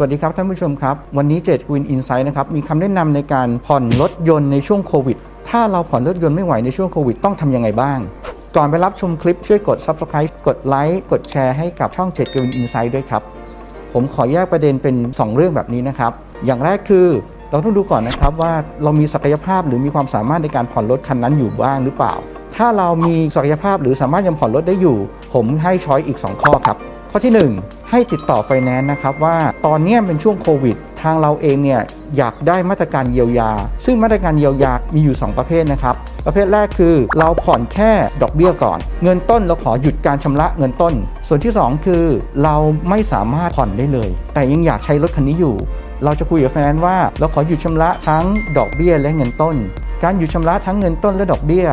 สวัสดีครับท่านผู้ชมครับ วันนี้เจ t วินอินไซด์นะครับ มีคำแนะนำในการผ่อนรถยนต์ในช่วงโควิด ถ้าเราผ่อนรถยนต์ไม่ไหวในช่วงโควิดต้องทำยังไงบ้าง ก่อนไปรับชมคลิปช่วยกด Subscribe กดไลค์กดแชร์ให้กับช่องเจ t วินอินไซด์ด้วยครับ ผมขอแยกประเด็นเป็น 2 เรื่องแบบนี้นะครับ อย่างแรกคือเราต้องดูก่อนนะครับว่าเรามีศักยภาพหรือมีความสามารถในการผ่อนรถคันนั้นอยู่บ้างหรือเปล่า ถ้าเรามีศักยภาพหรือสามารถยังผ่อนรถได้อยู่ ผมให้ช้อยอีก 2 ข้อครับ ข้อที่ 1 ให้ติดต่อไฟแนนซ์นะครับว่าตอนนี้เป็นช่วงโควิด ทางเราเองเนี่ยอยากได้มาตรการเยียวยา ซึ่งมาตรการเยียวยามีอยู่ 2 ประเภทนะครับ ประเภทแรกคือเราผ่อนแค่ดอกเบี้ยก่อน เงินต้นเราขอหยุดการชำระเงินต้น ส่วนที่ 2 คือเราไม่สามารถผ่อนได้เลย แต่ยังอยากใช้รถคันนี้อยู่ เราจะคุยกับไฟแนนซ์ว่าเราขอหยุดชำระทั้งดอกเบี้ยและเงินต้น การหยุดชำระทั้งเงินต้นและดอกเบี้ย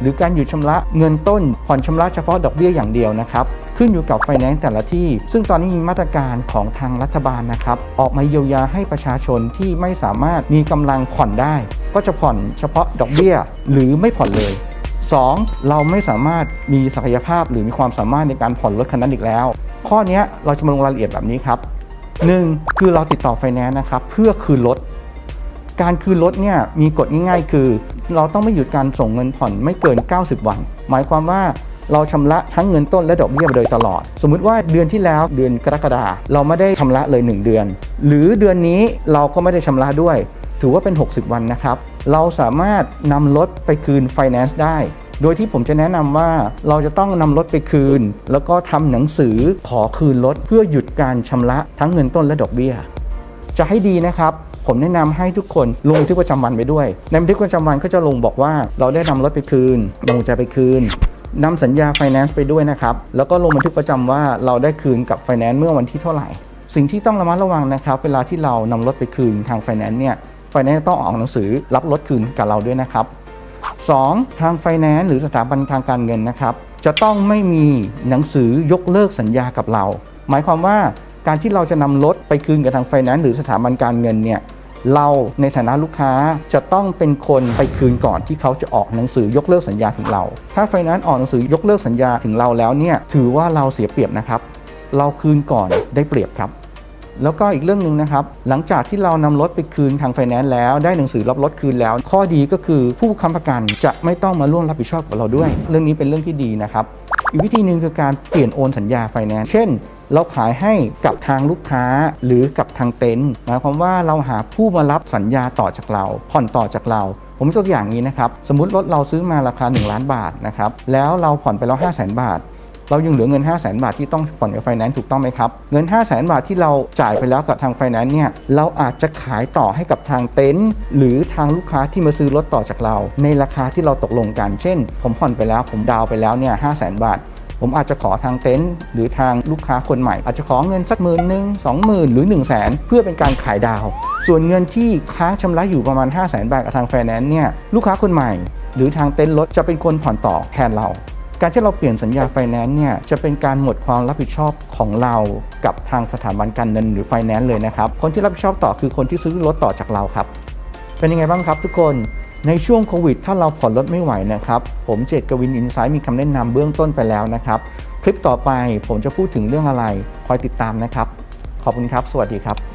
หรือการหยุดชำระเงินต้น ผ่อนชำระเฉพาะดอกเบี้ยอย่างเดียวนะครับ ขึ้นอยู่กับไฟแนนซ์แต่ละที่ ซึ่งตอนนี้มีมาตรการของทางรัฐบาลนะครับ ออกมาเยียวยาให้ประชาชนที่ไม่สามารถมีกำลังผ่อนได้ ก็จะผ่อนเฉพาะดอกเบี้ยหรือไม่ผ่อนเลย 2. เราไม่สามารถมีศักยภาพหรือมีความสามารถในการผ่อนรถคันนั้นอีกแล้ว ข้อนี้เราจะมาลงรายละเอียดแบบนี้ครับ 1. คือเราติดต่อไฟแนนซ์นะครับเพื่อคืนรถการคืนรถเนี่ยมีกฎง่ายๆ คือ เราต้องไม่หยุดการส่งเงินผ่อนไม่เกิน 90 วัน หมายความว่า เราชำระทั้งเงินต้นและดอกเบี้ยโดยตลอด สมมุติว่าเดือนที่แล้วเดือนกรกฎาเราไม่ได้ชำระเลย 1 เดือน หรือเดือนนี้เราก็ไม่ได้ชำระด้วย ถือว่าเป็น 60 วันนะครับ เราสามารถนำรถไปคืนไฟแนนซ์ได้โดยที่ผมจะแนะนำว่าเราจะต้องนำรถไปคืน แล้วก็ทำหนังสือขอคืนรถเพื่อหยุดการชำระทั้งเงินต้นและดอกเบี้ย จะให้ดีนะครับ ผมแนะนำให้ทุกคนลงบันทึกประจำวันไปด้วย ในบันทึกประจำวันก็จะลงบอกว่าเราได้นำรถไปคืนลงใจไปคืน นำสัญญาไฟแนนซ์ไปด้วยนะครับ แล้วก็ลงบันทึกประจำว่าเราได้คืนกับไฟแนนซ์เมื่อวันที่เท่าไหร่ สิ่งที่ต้องระมัดระวังนะครับ เวลาที่เรานำรถไปคืนทางไฟแนนซ์เนี่ยไฟแนนซ์ต้องออกหนังสือรับรถคืนกับเราด้วยนะครับ 2. ทางไฟแนนซ์หรือสถาบันทางการเงินนะครับ จะต้องไม่มีหนังสือยกเลิกสัญญากับเรา หมายความว่าการที่เราจะนำรถไปคืนกับทางไฟแนนซ์หรือสถาบันการเงินเนี่ย เราในฐานะลูกค้าจะต้องเป็นคนไปคืนก่อนที่เขาจะออกหนังสือยกเลิกสัญญาถึงเรา ถ้าไฟแนนซ์ออกหนังสือยกเลิกสัญญาถึงเราแล้วเนี่ยถือว่าเราเสียเปรียบนะครับ เราคืนก่อนได้เปรียบครับแล้วก็อีกเรื่องหนึ่งนะครับ หลังจากที่เรานำรถไปคืนทางไฟแนนซ์แล้วได้หนังสือรับรถคืนแล้ว ข้อดีก็คือผู้ค้ำประกันจะไม่ต้องมาร่วมรับผิดชอบกับเราด้วย เรื่องนี้เป็นเรื่องที่ดีนะครับ อีกวิธีหนึ่งคือการเปลี่ยนโอนสัญญาไฟแนนซ์เช่น เราขายให้กับทางลูกค้าหรือกับทางเต็นท์หมายความว่าเราหาผู้มารับสัญญาต่อจากเรา ผ่อนต่อจากเรา ผมยกตัวอย่างนี้นะครับ สมมุติรถเราซื้อมาราคา 1 ล้านบาทนะครับแล้วเราผ่อนไปแล้ว 5 0 0 0 0 0 บาทเรายังเหลือเงิน 5 0 0 0 0 0บาทที่ต้องผ่อนกับไฟแนนซ์ถูกต้องไหมครับ เงิน 5 0 0 0 0 0บาทที่เราจ่ายไปแล้วกับทางไฟแนนซ์เนี่ยเราอาจจะขายต่อให้กับทางเต็นท์หรือทางลูกค้าที่มาซื้อรถต่อจากเรา ในราคาที่เราตกลงกัน เช่น ผมผ่อนไปแล้วผมดาวน์ไปแล้วเนี่ยห้าแสนบาท ผมอาจจะขอทางเต็นท์หรือทางลูกค้าคนใหม่ อาจจะขอเงินสักหมื่นหนึ่งสองหมื่นหรือ1นึ่งแสนเพื่อเป็นการขายดาว ส่วนเงินที่ค้างชำระอยู่ประมาณ 5 0 0แสนบาทกับทางไฟแนนซ์เนี่ยลูกค้าคนใหม่ หรือทางเต็นท์รถจะเป็นคนผ่อนต่อแทนเรา การที่เราเปลี่ยนสัญญาไฟแนนซ์เนี่ยจะเป็นการหมดความรับผิดชอบของเรากับทางสถาบันการเงินหรือไฟแนนซ์เลยนะครับคนที่รับผิดชอบต่อคือคนที่ซื้อรถต่อจากเราครับเป็นยังไงบ้างครับทุกคน ในช่วงโควิด ถ้าเราผ่อนรถไม่ไหวนะครับ ผมเจตกวินอินไซด์มีคำแนะนำเบื้องต้นไปแล้วนะครับ คลิปต่อไปผมจะพูดถึงเรื่องอะไร คอยติดตามนะครับ ขอบคุณครับ สวัสดีครับ